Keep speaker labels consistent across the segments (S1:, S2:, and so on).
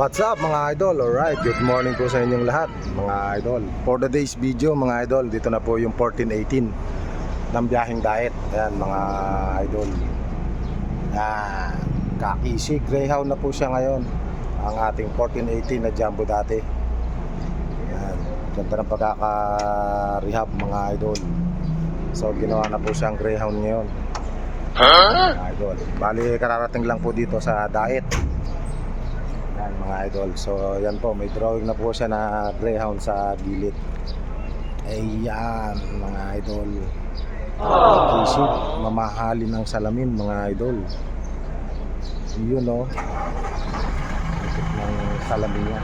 S1: What's up mga idol? Alright, good morning po sa inyong lahat mga idol. For the day's video mga idol, dito na po yung 1418 ng biyaheng diet. Ayan mga idol. Yan, kakisi, greyhound na po siya ngayon Ang ating 1418 na jumbo dati. Yan, ganda ng pagkaka-rehab mga idol. So ginawa na po siyang greyhound ngayon. Mga idol. Bali kararating lang po dito sa diet yan mga idol. So yan po, may drawing na po siya na greyhound sa gilid. Ayan mga idol. Kisig, mamahalin ng salamin mga idol. Yun o. Ng salamin niya.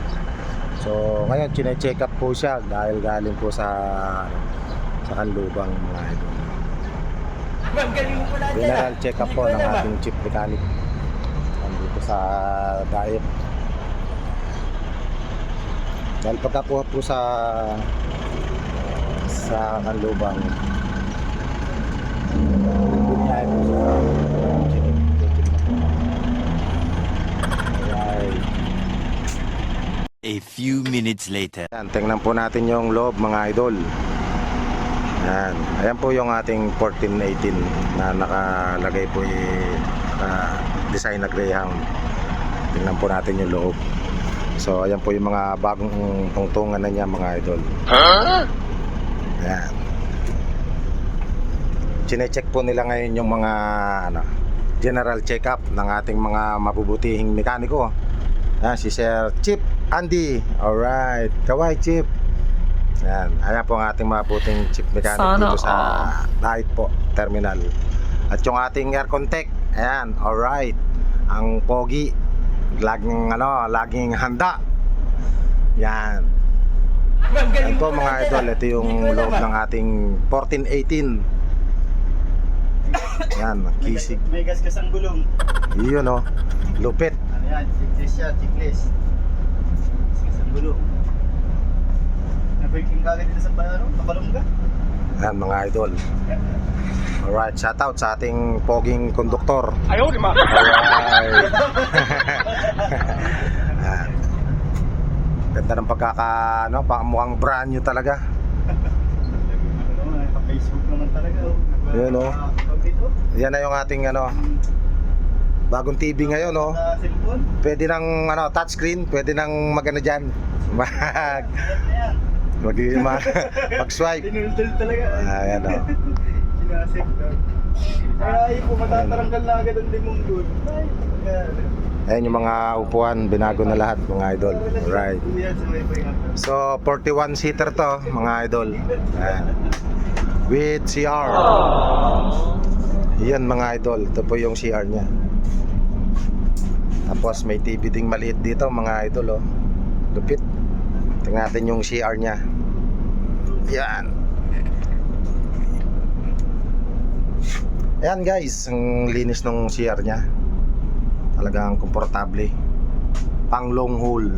S1: So ngayon, chine-check up po siya dahil galing po sa sa kanlubang mga idol. General check up po ng ating chief mechanic. Nandito sa diet. Dahil pagkakuha po sa sa kanlubang bunyahin po sa.
S2: A few minutes later.
S1: Yan, tingnan po natin yung loob mga idol. Yan. Ayan po yung ating 1418 na nakalagay po yung design na Greyhound. Tingnan po natin yung loob. So ayan po yung mga bagong tungtungan na niya mga idol. Ayan. Chine-check po nila ngayon yung mga ano, general check-up ng ating mga mabubutihing mekaniko. Ayan, si Sir Chip Andy. Alright. Kaway, Chip. Ayan. Ayan po ang ating mabuting chip mechanic
S3: Sana
S1: dito sa. Diet po Terminal. At yung ating aircon tech. Ayan. Alright. Ang pogi. Laging ano, laging handa. Yan. Yan po mga idol, ito yung loob ng ating 1418. Yan, kisig.
S4: May gasgas ang gulong.
S1: Yun oh. Lupit.
S4: Ano yan? Checklist siya, checklist. Gasgas ang gulong. Nabreaking ka agad dito sa ano? Kapalungga?
S1: Yan mga idol. Alright, shout out sa ating poging konduktor.
S4: Ayaw, di ma!
S1: Alright. Ganda ng pagkaka, ano, pa, mukhang brand new talaga.
S4: Ano, naka-Facebook naman talaga. oh.
S1: Yun, oh.
S4: dito?
S1: Yan na yung ating ano, bagong TV ngayon, no. Pwede nang ano, touchscreen, pwede nang magano diyan. Mag
S4: Ayan yan.
S1: mag, mag, mag-swipe.
S4: Tinuldol talaga. Sinasave daw. Kaya ay po matataranggal na agad ang limong. Ay,
S1: Ayan yung mga upuan, binago na lahat mga idol. Right.
S4: Nga.
S1: So 41 seater to mga idol. Ayan. With CR. Yan mga idol, ito po yung CR niya. Tapos may TV ding maliit dito mga idol oh. Lupit. Tingnan natin yung CR niya. Yan. Ayan guys, ang linis ng CR niya. Talagang komportable. Pang long haul.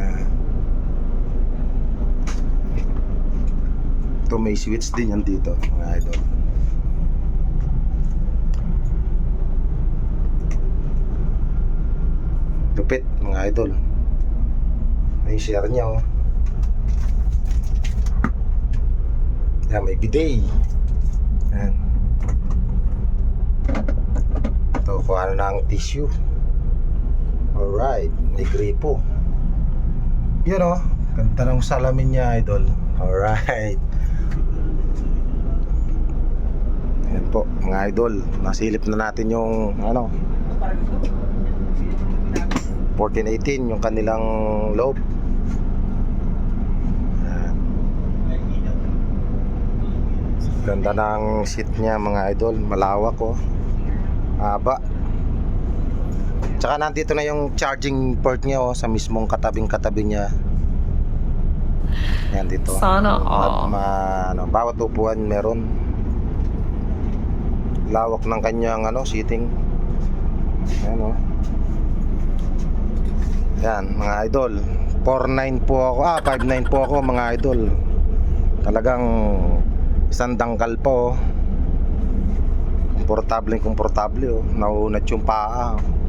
S1: Ayan. Ito may switch din yan dito mga idol. Lupit mga idol. May share niya oh. Yan, may bidet. Yan. Ito, kuha na ng tissue. Alright, may gripo. Yun oh, ganda ng salamin niya idol. Alright. Yan po, mga idol. Nasilip na natin yung ano, 1418 yung kanilang loob. Ganda ng seat niya mga idol, malawak oh. Haba. Tsaka nandito na yung charging port niya oh, sa mismong katabing katabi niya. Yan dito.
S3: Sana all.
S1: ma, ano, bawat upuan meron. Lawak ng kanyang ano, seating. Ayan oh. Yan, mga idol. 49 po ako. Ah, 59 po ako, mga idol. Talagang isang dangkal po. oh. Komportable, komportable oh. Naunat yung paa. oh.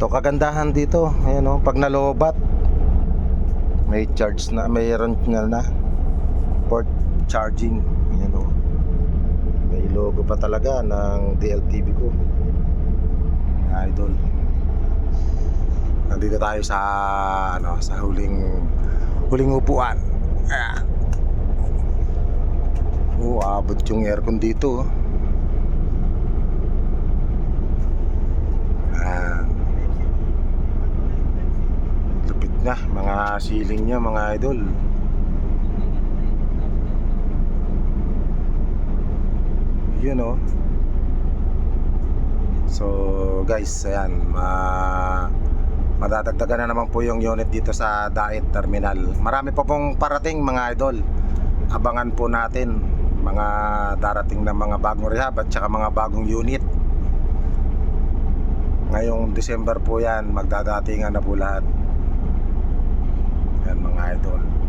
S1: to kagandahan dito ayan oh pag nalobat may charge na mayroon na na port charging ayan oh may logo pa talaga ng DLTV ko idol nandito tayo sa ano sa huling huling upuan ah. Oh abot yung aircon dito. Ah. Lupit na mga ceiling niya mga idol. Yun oh. So guys, ayan, ma madadagdagan na naman po yung unit dito sa Daet Terminal. Marami pa pong parating mga idol. Abangan po natin mga darating na mga bagong rehab at saka mga bagong unit. Ngayong December po yan, magdadatingan na po lahat. Yan mga idol.